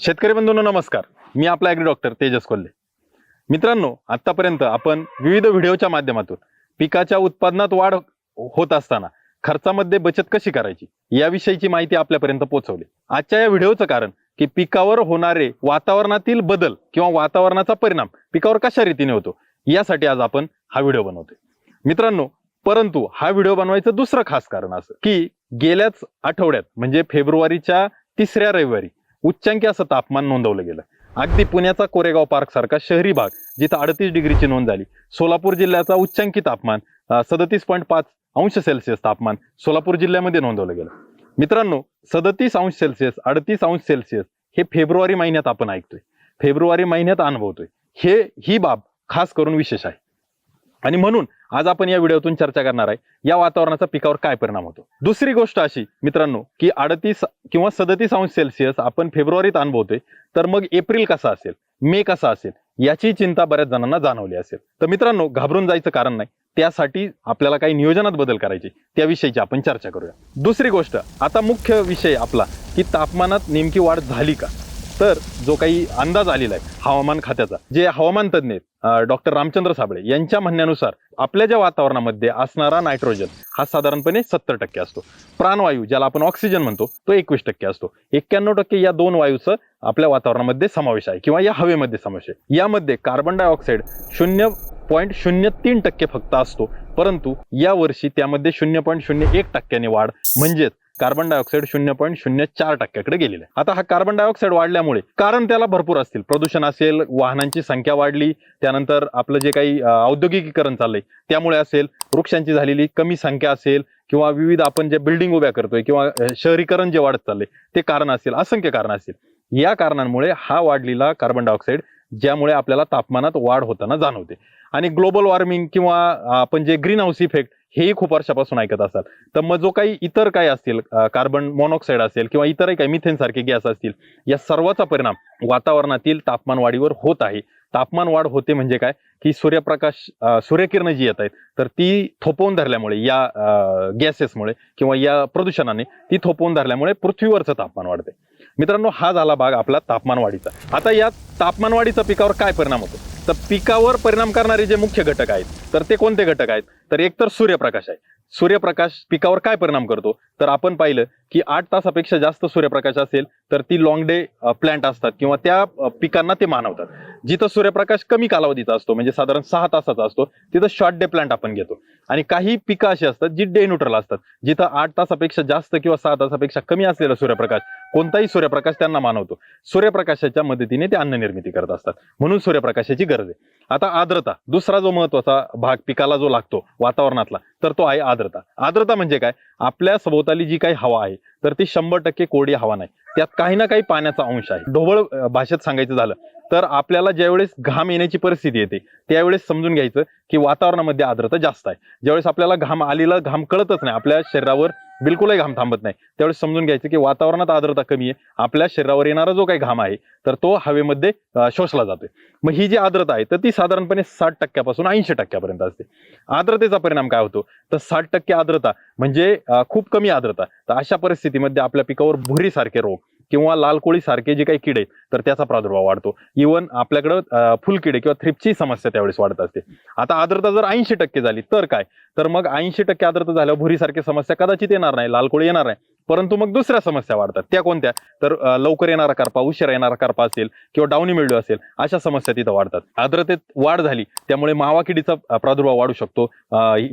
शेतकरी बंधूंनो नमस्कार. मी आपला ॲग्री डॉक्टर तेजस कोल्हे. मित्रांनो आतापर्यंत आपण विविध व्हिडिओच्या माध्यमातून पिकाच्या उत्पादनात वाढ होत असताना खर्चामध्ये बचत कशी करायची याविषयीची माहिती आपल्यापर्यंत पोहोचवली. आजच्या या व्हिडिओचं कारण की पिकावर होणारे वातावरणातील बदल किंवा वातावरणाचा परिणाम पिकावर कशा रीतीने होतो यासाठी आज आपण हा व्हिडिओ बनवतोय. मित्रांनो परंतु हा व्हिडिओ बनवायचं दुसरं खास कारण असं की गेल्याच आठवड्यात म्हणजे फेब्रुवारीच्या तिसऱ्या रविवारी उच्चांकी असं तापमान नोंदवलं गेलं. अगदी पुण्याचा कोरेगाव पार्क सारखा शहरी भाग जिथं अडतीस डिग्रीची नोंद झाली. सोलापूर जिल्ह्याचा उच्चांकी तापमान सदतीस पॉईंट पाच अंश सेल्सिअस तापमान सोलापूर जिल्ह्यामध्ये नोंदवलं गेलं. मित्रांनो सदतीस अंश सेल्सिअस अडतीस अंश सेल्सिअस हे फेब्रुवारी महिन्यात आपण ऐकतोय. फेब्रुवारी महिन्यात अनुभवतोय. हे ही बाब खास करून विशेष आहे. आणि म्हणून आज आपण या व्हिडिओतून चर्चा करणार आहे या वातावरणाचा पिकावर काय परिणाम होतो? दुसरी गोष्ट अशी मित्रांनो की अडतीस किंवा सदतीस अंश सेल्सिअस आपण फेब्रुवारीत अनुभवतोय तर मग एप्रिल कसा असेल मे कसा असेल याची चिंता बऱ्याच जणांना जाणवली असेल. तर मित्रांनो घाबरून जायचं कारण नाही त्यासाठी आपल्याला काही नियोजनात बदल करायचे त्याविषयीची आपण चर्चा करूया. दुसरी गोष्ट आता मुख्य विषय आपला की तापमानात नेमकी वाढ झाली का? तर जो काही अंदाज आलेला आहे हवामान खात्याचा जे हवामान तज्ज्ञ आहेत डॉक्टर रामचंद्र साबळे यांच्या म्हणण्यानुसार आपल्या ज्या वातावरणामध्ये असणारा नायट्रोजन हा साधारणपणे सत्तर टक्के असतो. प्राणवायू ज्याला आपण ऑक्सिजन म्हणतो तो एकवीस टक्के असतो. एक्क्याण्णव टक्के या दोन वायूचं आपल्या वातावरणामध्ये समावेश आहे किंवा या हवेमध्ये समावेश आहे. यामध्ये कार्बन डायऑक्साईड शून्य पॉईंट शून्य तीन टक्के फक्त असतो परंतु या वर्षी त्यामध्ये शून्य पॉईंट शून्य एक टक्क्याने वाढ म्हणजेच कार्बन डायऑक्साईड शून्य पॉईंट शून्य चार टक्क्याकडे गेलेलं आहे. आता हा कार्बन डायऑक्साईड वाढल्यामुळे कारण त्याला भरपूर असतील. प्रदूषण असेल वाहनांची संख्या वाढली त्यानंतर आपलं जे काही औद्योगिकीकरण चाललंय त्यामुळे असेल वृक्षांची झालेली कमी संख्या असेल किंवा विविध आपण जे बिल्डिंग उभ्या करतोय किंवा शहरीकरण जे वाढत चाललंय ते कारण असेल असंख्य कारण असेल. या कारणांमुळे हा वाढलेला कार्बन डायऑक्साईड ज्यामुळे आपल्याला तापमानात वाढ होताना जाणवते. आणि ग्लोबल वॉर्मिंग किंवा आपण जे ग्रीन हाऊस इफेक्ट हेही खूप वर्षापासून ऐकत असाल. तर मग जो काही इतर काय असतील कार्बन मोनॉक्साईड असेल किंवा इतरही काही मिथेन सारखे गॅस असतील या सर्वाचा परिणाम वातावरणातील तापमान वाढीवर होत आहे. तापमान वाढ होते म्हणजे काय? की सूर्यप्रकाश सूर्यकिरण सूर्यकिरणं जी येत आहेत तर ती थोपवून धरल्यामुळे या गॅसेसमुळे किंवा या प्रदूषणाने ती थोपवून धरल्यामुळे पृथ्वीवरचं तापमान वाढते. मित्रांनो हा झाला भाग आपला तापमान वाढीचा. आता या तापमान वाढीचा पिकावर काय परिणाम होतो? तर पिकावर परिणाम करणारे जे मुख्य घटक आहेत तर ते कोणते घटक आहेत? तर एक तर सूर्यप्रकाश आहे. सूर्यप्रकाश पिकावर काय परिणाम करतो? तर आपण पाहिलं की आठ तासापेक्षा जास्त सूर्यप्रकाश असेल तर ती लॉंग डे प्लांट असतात किंवा त्या पिकांना ते मानवतात. जिथं सूर्यप्रकाश कमी कालावधीचा असतो म्हणजे साधारण सहा तासाचा असतो तिथं शॉर्ट डे प्लांट आपण घेतो. आणि काही पिकं अशी असतात जी डे न्यूट्रल असतात. जिथं आठ तासापेक्षा जास्त किंवा सहा तासापेक्षा कमी असलेला सूर्यप्रकाश कोणताही सूर्यप्रकाश त्यांना मानवतो. सूर्यप्रकाशाच्या मदतीने ते अन्न निर्मिती करत असतात. म्हणून सूर्यप्रकाशाची गरज आहे. आता आर्द्रता दुसरा जो महत्त्वाचा भाग पिकाला जो लागतो वातावरणातला तर तो आहे आर्द्रता. आर्द्रता म्हणजे काय? आपल्या सभोवताली जी काही हवा आहे तर ती शंभर टक्के कोरडी हवा नाही. त्यात काही ना काही पाण्याचा अंश आहे. ढोबळ भाषेत सांगायचं झालं तर आपल्याला ज्यावेळेस घाम येण्याची परिस्थिती येते त्यावेळेस समजून घ्यायचं की वातावरणामध्ये आर्द्रता जास्त आहे. ज्यावेळेस आपल्याला घाम आलेला घाम कळतच नाही आपल्या शरीरावर बिलकुलही घाम थांबत नाही. त्यावेळेस समजून घ्यायचं की वातावरणात आर्द्रता कमी आहे. आपल्या शरीरावर येणारा जो काही घाम आहे तर तो हवेमध्ये शोषला जातोय. मग ही जी आर्द्रता आहे तर ती साधारणपणे साठ टक्क्यापासून ऐंशी टक्क्यापर्यंत असते. आर्द्रतेचा परिणाम काय होतो? तर साठ टक्के आर्द्रता म्हणजे खूप कमी आर्द्रता. तर अशा परिस्थितीमध्ये आपल्या पिकावर भुरीसारखे रोग किंवा लाल कोळी सारखे जे काही किडे तर त्याचा प्रादुर्भाव वाढतो. इवन आपल्याकडं फुल फुलकिडे किंवा थ्रिपची समस्या त्यावेळेस वाढत असते. आता आर्द्रता जर ऐंशी टक्के झाली तर काय? तर मग ऐंशी टक्के आर्द्रता झाल्यावर भुरीसारखी समस्या कदाचित येणार नाही लाल कोळी येणार नाही. परंतु मग दुसऱ्या समस्या वाढतात. त्या कोणत्या? तर लवकर येणारा करपा उशिरा येणारा करपा असेल किंवा डाऊनी मिळू असेल अशा समस्या तिथं वाढतात. आर्द्रतेत वाढ झाली त्यामुळे मावा किडीचा प्रादुर्भाव वाढू शकतो.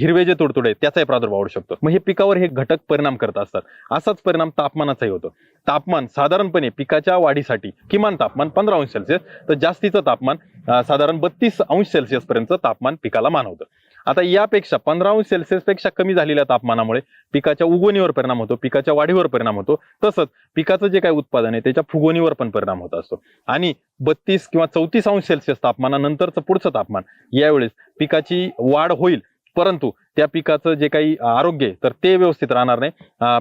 हिरवे जे तुडतुडे त्याचाही प्रादुर्भाव वाढू शकतो. मग हे पिकावर हे घटक परिणाम करत असतात. असाच परिणाम तापमानाचाही होतो. तापमान साधारणपणे पिकाच्या वाढीसाठी किमान तापमान पंधरा अंश सेल्सिअस तर जास्तीचं तापमान साधारण बत्तीस अंश सेल्सिअस पर्यंत तापमान पिकाला मानवतं. आता यापेक्षा पंधरा अंश सेल्सिअसपेक्षा कमी झालेल्या तापमानामुळे पिकाच्या उगवणीवर परिणाम होतो पिकाच्या वाढीवर परिणाम होतो. तसंच पिकाचं जे काही उत्पादन आहे त्याच्या फुगवणीवर पण परिणाम होत असतो. आणि बत्तीस किंवा चौतीस अंश सेल्सिअस तापमानानंतरचं पुढचं तापमान यावेळेस पिकाची वाढ होईल. परंतु त्या पिकाचं जे काही आरोग्य आहे तर ते व्यवस्थित राहणार नाही.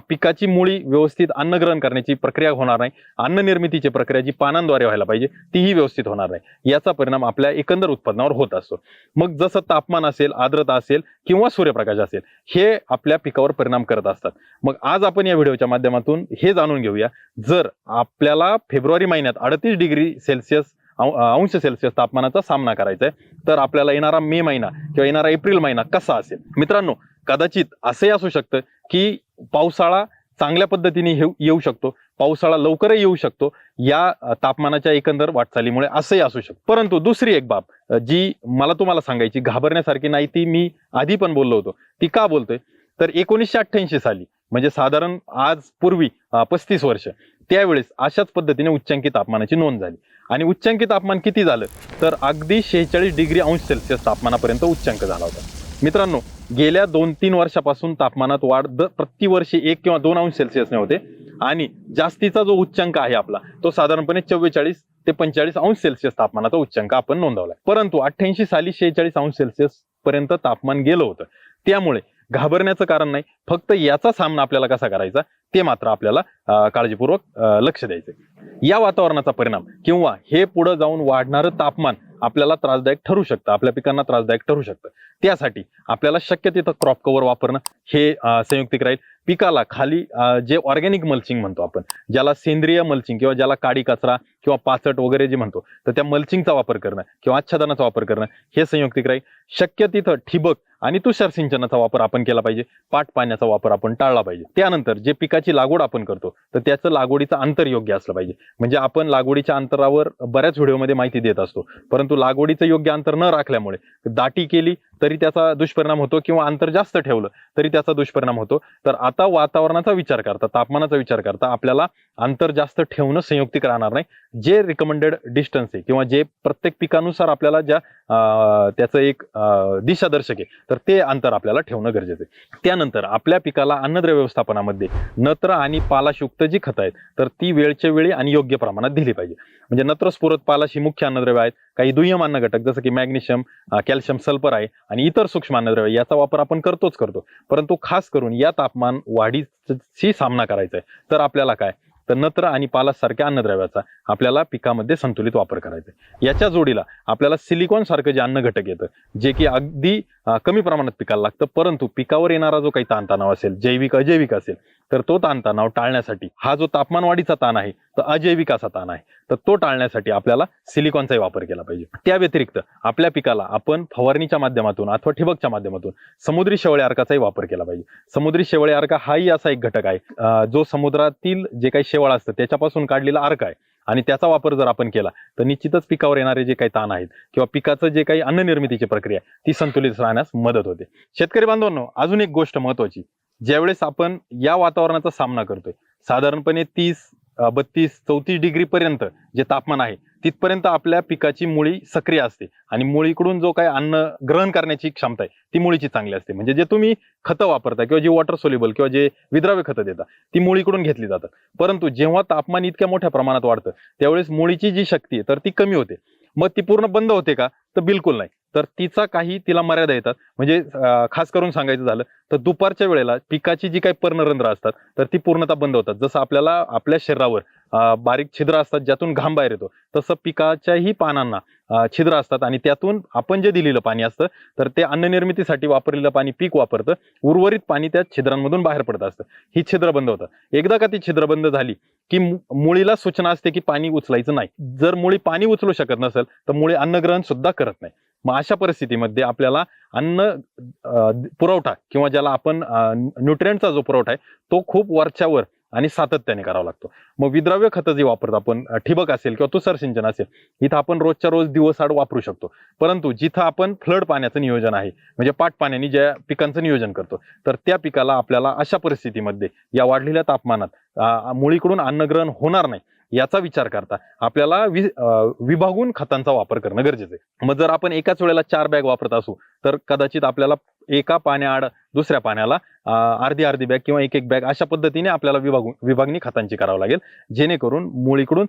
पिकाची मुळी व्यवस्थित अन्न ग्रहण करण्याची प्रक्रिया होणार नाही. अन्न निर्मितीची प्रक्रिया जी पानांद्वारे व्हायला पाहिजे तीही व्यवस्थित होणार नाही. याचा परिणाम आपल्या एकंदर उत्पादनावर होत असतो. मग जसं तापमान असेल आर्द्रता असेल किंवा सूर्यप्रकाश असेल हे आपल्या पिकावर परिणाम करत असतात. मग आज आपण या व्हिडिओच्या माध्यमातून हे जाणून घेऊया. जर आपल्याला फेब्रुवारी महिन्यात अडतीस डिग्री सेल्सिअस अंश सेल्सिअस तापमानाचा सामना करायचा आहे तर आपल्याला येणारा मे महिना किंवा येणारा एप्रिल महिना कसा असेल? मित्रांनो कदाचित असंही असू शकतं की पावसाळा चांगल्या पद्धतीने येऊ शकतो. पावसाळा लवकरही येऊ शकतो. या तापमानाच्या एकंदर वाटचालीमुळे असंही असू शकतं. परंतु दुसरी एक बाब जी मला तुम्हाला सांगायची घाबरण्यासारखी नाही ती मी आधी पण बोललो होतो. ती का बोलतोय? तर एकोणीसशे अठ्ठ्याऐंशी साली म्हणजे साधारण आज पूर्वी पस्तीस वर्ष त्यावेळेस अशाच पद्धतीने उच्चांकी तापमानाची नोंद झाली. आणि उच्चांकी तापमान किती झालं? तर अगदी शेहेचाळीस डिग्री अंश सेल्सिअस तापमानापर्यंत उच्चांक झाला होता. मित्रांनो गेल्या दोन तीन वर्षापासून तापमानात वाढ द प्रतिवर्षी एक किंवा दोन अंश सेल्सिअसने होते. आणि जास्तीचा जो उच्चांक आहे आपला तो साधारणपणे चव्वेचाळीस ते पंचेचाळीस अंश सेल्सिअस तापमानाचा उच्चांक आपण नोंदवलाय. परंतु अठ्ठ्याऐंशी साली शेहेचाळीस अंश सेल्सिअस पर्यंत तापमान गेलं होतं. त्यामुळे घाबरण्याचं कारण नाही. फक्त याचा सामना आपल्याला कसा करायचा ते मात्र आपल्याला काळजीपूर्वक लक्ष द्यायचं या वातावरणाचा परिणाम किंवा हे पुढे जाऊन वाढणारं तापमान आपल्याला त्रासदायक ठरू शकतं आपल्या पिकांना त्रासदायक ठरू शकतं. त्यासाठी आपल्याला शक्य तिथं क्रॉप कव्हर वापरणं हे संयुक्तिक राहील. पिकाला खाली जे ऑर्गॅनिक मल्चिंग म्हणतो आपण ज्याला सेंद्रिय मल्चिंग किंवा ज्याला काडी कचरा किंवा पाचट वगैरे जे म्हणतो तर त्या मल्चिंगचा वापर करणं किंवा आच्छादनाचा वापर करणं हे संयुक्तिक राहील. शक्य तिथं ठिबक आणि तुषार सिंचनाचा वापर आपण केला पाहिजे. पाट पाण्याचा वापर आपण टाळला पाहिजे. त्यानंतर जे पिकाची लागवड आपण करतो तर त्याचं लागवडीचं अंतर योग्य असलं पाहिजे. म्हणजे आपण लागवडीच्या अंतरावर बऱ्याच व्हिडिओमध्ये माहिती देत असतो. परंतु लागवडीचं योग्य अंतर न राखल्यामुळे दाटी केली तरी त्याचा दुष्परिणाम होतो किंवा अंतर जास्त ठेवलं तरी त्याचा दुष्परिणाम होतो. तर आता वातावरणाचा विचार करता तापमानाचा विचार करता आपल्याला अंतर जास्त ठेवणं संयुक्तिक राहणार नाही. जे रिकमेंडेड डिस्टन्स आहे किंवा जे प्रत्येक पिकानुसार आपल्याला ज्या त्याचं एक दिशादर्शक आहे तर ते अंतर आपल्याला ठेवणं गरजेचं आहे. त्यानंतर आपल्या पिकाला अन्नद्रव्य व्यवस्थापनामध्ये नत्र आणि पालाशयुक्त जी खतं आहेत तर ती वेळच्या वेळी आणि योग्य प्रमाणात दिली पाहिजे. म्हणजे नत्र स्फुरत पालाश ही मुख्य अन्नद्रव्य आहेत काही दुय्यम अन्न घटक जसं की मॅग्नेशियम कॅल्शियम सल्फर आहे आणि इतर सूक्ष्म अन्नद्रव्य याचा वापर आपण करतोच करतो. परंतु खास करून या तापमान वाढीशी सामना करायचा आहे तर आपल्याला काय? तर नत्र आणि पालासारख्या अन्नद्रव्याचा आपल्याला पिकामध्ये संतुलित वापर करायचा आहे याच्या जोडीला आपल्याला सिलिकॉन सारखं जे अन्न घटक येतं जे की अगदी कमी प्रमाणात पिकाला लागतं. परंतु पिकावर येणारा जो काही ताणतणाव असेल जैविक अजैविक असेल तर तो ताणतणाव टाळण्यासाठी हा जो तापमानवाढीचा ताण आहे तर अजैविक असा ताण आहे. तर तो टाळण्यासाठी आपल्याला सिलिकॉनचाही वापर केला पाहिजे. त्या व्यतिरिक्त आपल्या पिकाला आपण फवारणीच्या माध्यमातून अथवा ठिबकच्या माध्यमातून समुद्री शेवळे अर्काचाही वापर केला पाहिजे. समुद्री शेवळे अर्का हाही असा एक घटक आहे. जो समुद्रातील जे काही शेवाळ असतं त्याच्यापासून काढलेला अर्क आहे. आणि त्याचा वापर जर आपण केला तर निश्चितच पिकावर येणारे जे काही ताण आहेत किंवा पिकाचं जे काही अन्न निर्मितीची प्रक्रिया आहे, ती संतुलित राहण्यास मदत होते. शेतकरी बांधवांनो अजून एक गोष्ट महत्वाची ज्यावेळेस आपण या वातावरणाचा सामना करतोय साधारणपणे तीस बत्तीस चौतीस डिग्री पर्यंत जे तापमान आहे तिथपर्यंत आपल्या पिकाची मुळी सक्रिय असते. आणि मुळीकडून जो काही अन्न ग्रहण करण्याची क्षमता आहे ती मुळीची चांगली असते. म्हणजे जे तुम्ही खतं वापरता किंवा जी वॉटर सोल्युबल किंवा जे विद्राव्य खतं देता ती मुळीकडून घेतली जातात. परंतु जेव्हा तापमान इतक्या मोठ्या प्रमाणात वाढतं त्यावेळेस मुळीची जी शक्ती आहे तर ती कमी होते. मग ती पूर्ण बंद होते का? तर बिलकुल नाही. तर तिचा काही तिला मर्यादा येतात. म्हणजे खास करून सांगायचं झालं तर दुपारच्या वेळेला पिकाची जी काही पर्णरंध्र असतात तर ती पूर्णतः बंद होतात. जसं आपल्याला आपल्या शरीरावर बारीक छिद्र असतात ज्यातून घाम बाहेर येतो. तसं पिकाच्याही पानांना छिद्र असतात आणि त्यातून आपण जे दिलेलं पाणी असतं तर ते अन्न निर्मितीसाठी वापरलेलं पाणी पीक वापरतं. उर्वरित पाणी त्या छिद्रांमधून बाहेर पडत असतं. ही छिद्र बंद होतात एकदा का ती छिद्र बंद झाली की मुळीला सूचना असते की पाणी उचलायचं नाही. जर मुळी पाणी उचलू शकत नसेल तर मुळी अन्नग्रहण सुद्धा करत नाही. मग अशा परिस्थितीमध्ये आपल्याला अन्न पुरवठा किंवा ज्याला आपण न्यूट्रियंटचा जो पुरवठा आहे तो खूप वरच्यावर आणि सातत्याने करावा लागतो. मग विद्राव्य खतं जे वापरतो आपण ठिबक असेल किंवा तुषार सिंचन असेल इथं आपण रोजच्या रोज दिवसाआड वापरू शकतो. परंतु जिथं आपण फ्लड पाण्याचं नियोजन आहे म्हणजे पाट पाण्याने ज्या पिकांचं नियोजन करतो तर त्या पिकाला आपल्याला अशा परिस्थितीमध्ये या वाढलेल्या तापमानात मुळीकडून अन्नग्रहण होणार नाही. याचा विचार करता. आपल्याला वि विभागून खतांचा वापर करणं गरजेचं आहे. मग जर आपण एकाच वेळेला चार बॅग वापरत असू तर कदाचित आपल्याला एका पाण्याआड दुसऱ्या पाण्याला अर्धी अर्धी बॅग किंवा एक एक बॅग अशा पद्धतीने आपल्याला विभागून विभागणी खतांची करावं लागेल. जेणेकरून मुळीकडून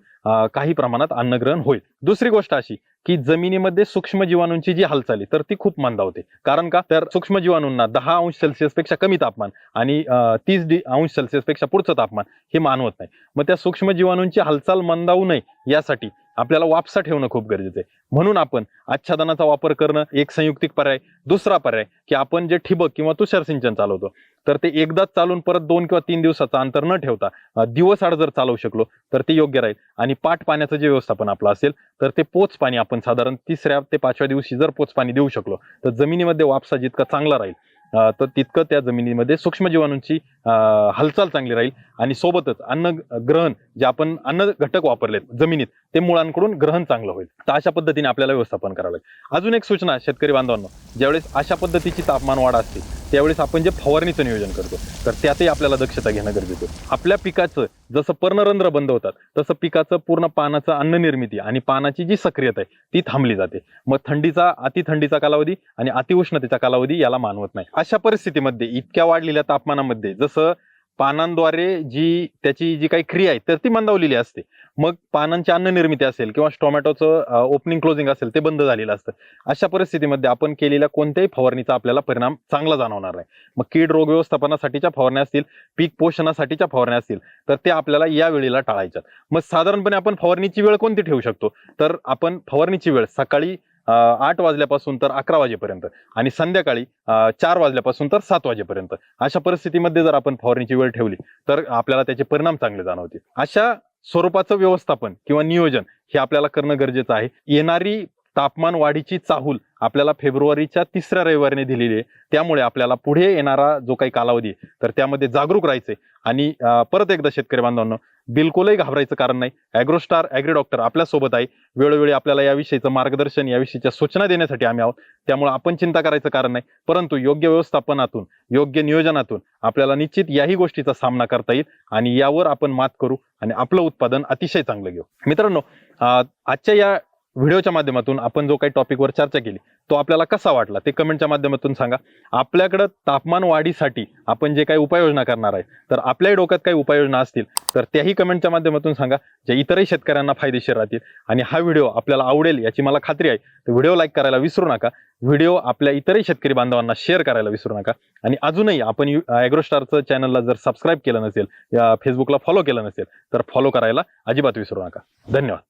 काही प्रमाणात अन्नग्रहण होईल. दुसरी गोष्ट अशी की जमिनीमध्ये सूक्ष्म जीवाणूंची जी हालचाल आहे तर ती खूप मंदावते. कारण का? तर सूक्ष्म जीवाणूंना दहा अंश सेल्सिअसपेक्षा कमी तापमान आणि तीस डि अंश सेल्सिअसपेक्षा पुढचं तापमान हे मानवत नाही. मग त्या सूक्ष्म जीवाणूंची हालचाल मंदावू नये यासाठी आपल्याला वापसा ठेवणं खूप गरजेचं आहे. म्हणून आपण आच्छादनाचा वापर करणं एक संयुक्तिक पर्याय. दुसरा पर्याय की आपण जे ठिबक किंवा तुषार सिंचन चालवतो तर ते एकदाच चालून परत दोन किंवा तीन दिवसाचं अंतर न ठेवता दिवस आड जर चालवू शकलो तर ते योग्य राहील. आणि पाट पाण्याचं जे व्यवस्थापन आपलं असेल तर ते पोच पाणी आपण साधारण तिसऱ्या ते पाचव्या दिवशी जर पोच पाणी देऊ शकलो तर जमिनीमध्ये वापसा जितका चांगला राहील तर तितकं त्या जमिनीमध्ये सूक्ष्म जीवाणूंची हालचाल चांगली राहील. आणि सोबतच अन्न ग्रहण जे आपण अन्न घटक वापरलेत जमिनीत ते मुळांकडून ग्रहण चांगलं होईल. तर अशा पद्धतीने आपल्याला व्यवस्थापन करावं लागेल. अजून एक सूचना शेतकरी बांधवांना. ज्यावेळेस अशा पद्धतीची तापमान वाढ असते त्यावेळेस आपण जे फवारणीचं नियोजन करतो तर त्यातही आपल्याला दक्षता घेणं गरजेचं आहे. आपल्या पिकाचं जसं पर्णरंध्र बंद होतात तसं पिकाचं पूर्ण पानाचं अन्न निर्मिती आणि पानाची जी सक्रियता आहे ती थांबली जाते. मग थंडीचा अति थंडीचा कालावधी आणि अतिउष्णतेचा कालावधी याला मानवत नाही. अशा परिस्थितीमध्ये इतक्या वाढलेल्या तापमानामध्ये जसं पानांद्वारे जी त्याची जी काही क्रिया आहे तर ती मंदावलेली असते. मग पानांची अन्न निर्मिती असेल किंवा टोमॅटोचं ओपनिंग क्लोजिंग असेल ते बंद झालेलं असतं. अशा परिस्थितीमध्ये आपण केलेल्या कोणत्याही फवारणीचा आपल्याला परिणाम चांगला जाणवणार नाही. मग कीड रोग व्यवस्थापनासाठीच्या फवारण्या असतील पीक पोषणासाठीच्या फवारण्या असतील तर ते आपल्याला या वेळेला टाळायच्यात. मग साधारणपणे आपण फवारणीची वेळ कोणती ठेवू शकतो? तर आपण फवारणीची वेळ सकाळी आठ वाजल्यापासून तर अकरा वाजेपर्यंत आणि संध्याकाळी चार वाजल्यापासून तर सात वाजेपर्यंत. अशा परिस्थितीमध्ये जर आपण फवारणीची वेळ ठेवली तर आपल्याला त्याचे परिणाम चांगले जाणवतील. अशा स्वरूपाचं व्यवस्थापन किंवा नियोजन हे आपल्याला करणं गरजेचं आहे. येणारी तापमान वाढीची चाहूल आपल्याला फेब्रुवारीच्या तिसऱ्या रविवारीने दिलेली आहे. त्यामुळे आपल्याला पुढे येणारा जो काही कालावधी आहे, तर त्यामध्ये जागरूक राहायचंय. आणि परत एकदा शेतकरी बांधवांनो बिलकुलही घाबरायचं कारण नाही. ॲग्रोस्टार ॲग्री डॉक्टर आपल्यासोबत आहे. वेळोवेळी आपल्याला याविषयीचं मार्गदर्शन याविषयीच्या सूचना देण्यासाठी आम्ही आहोत. त्यामुळे आपण चिंता करायचं कारण नाही. परंतु योग्य व्यवस्थापनातून योग्य नियोजनातून आपल्याला निश्चित याही गोष्टीचा सामना करता येईल आणि यावर आपण मात करू आणि आपलं उत्पादन अतिशय चांगलं घेऊ. मित्रांनो आजच्या या व्हिडिओच्या माध्यमातून आपण जो काही टॉपिकवर चर्चा केली तो आपल्याला कसा वाटला ते कमेंटच्या माध्यमातून सांगा. आपल्याकडं तापमान वाढीसाठी आपण जे काही उपाययोजना करणार आहे तर आपल्याही डोक्यात काही उपाययोजना असतील तर त्याही कमेंटच्या माध्यमातून सांगा जे इतरही शेतकऱ्यांना फायदेशीर राहतील. आणि हा व्हिडिओ आपल्याला आवडेल याची मला खात्री आहे तर व्हिडिओ लाईक करायला विसरू नका. व्हिडिओ आपल्या इतरही शेतकरी बांधवांना शेअर करायला विसरू नका. आणि अजूनही आपण ॲग्रोस्टारचं चॅनलला जर सबस्क्राईब केलं नसेल या फेसबुकला फॉलो केलं नसेल तर फॉलो करायला अजिबात विसरू नका. धन्यवाद.